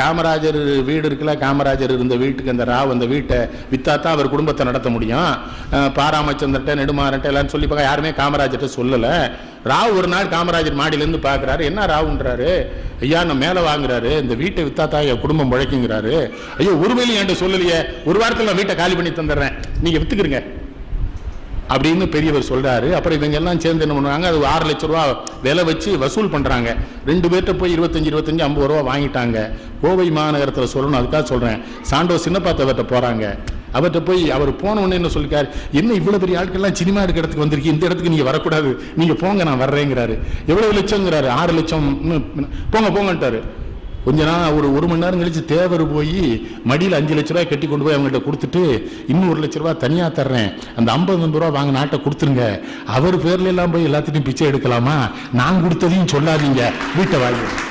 காமராஜர் வீடு இருக்குல்ல காமராஜர் இருந்த வீட்டுக்கு அந்த ராவ் அந்த வீட்டை வித்தாத்தான் அவர் குடும்பத்தை நடத்த முடியும். பாராமச்சந்திரட்ட நெடுமாறன்ட்ட எல்லாம் சொல்லி பார்க்க யாருமே காமராஜர்கிட்ட சொல்லலை. ராவ் ஒரு நாள் காமராஜர் மாடியிலேருந்து பார்க்குறாரு என்ன ராவுன்றாரு? ஐயா நான் மேலே வாங்குறாரு இந்த வீட்டை வித்தாத்தா என் குடும்பம் முழைக்குங்கிறாரு ஐயோ ஒருவேளையும் என்கிட்ட சொல்லலையே ஒரு வாரத்தில் நான் வீட்டை காலி பண்ணி தந்துடுறேன். நீங்கள் விற்றுக்குறீங்க அப்படின்னு பெரியவர் சொல்கிறாரு அப்புறம் இவங்க எல்லாம் சேர்ந்து என்ன பண்ணுவாங்க? அது ஆறு லட்ச ரூபா விலை வச்சு வசூல் பண்ணுறாங்க ரெண்டு பேர்கிட்ட போய் இருபத்தஞ்சி இருபத்தஞ்சி ஐம்பது ரூபா வாங்கிட்டாங்க. கோவை மாநகரத்தில் சொல்லணும் அதுக்காக சொல்கிறேன் சாண்டோ சின்னப்பாத்தவர்கிட்ட போகிறாங்க அவர்கிட்ட போய் அவர் போன உடனே என்ன சொல்லிருக்காரு? என்ன இவ்வளோ பெரிய ஆட்கள்லாம் சினிமா எடுக்க இடத்துக்கு வந்திருக்கு இந்த இடத்துக்கு நீங்கள் வரக்கூடாது. நீங்கள் போங்க நான் வர்றேங்கிறாரு. எவ்வளோ லட்சங்கிறாரு? ஆறு லட்சம் போங்க போங்கன்ட்டாரு. கொஞ்ச நாள் ஒரு ஒரு மணி நேரம் கழிச்சு தேவர் போய் மடியில் அஞ்சு லட்ச ரூபாய் கட்டி கொண்டு போய் அவங்கள்ட்ட கொடுத்துட்டு இன்னும் ஒரு லட்ச ரூபாய் தனியாக தர்றேன். அந்த ஐம்பது ரூபா வாங்க நாட்டை கொடுத்துருங்க. அவர் பேர்ல எல்லாம் போய் எல்லாத்திட்டையும் பிச்சை எடுக்கலாமா? நான் கொடுத்ததையும் சொல்லாதீங்க வீட்டை வாங்கி.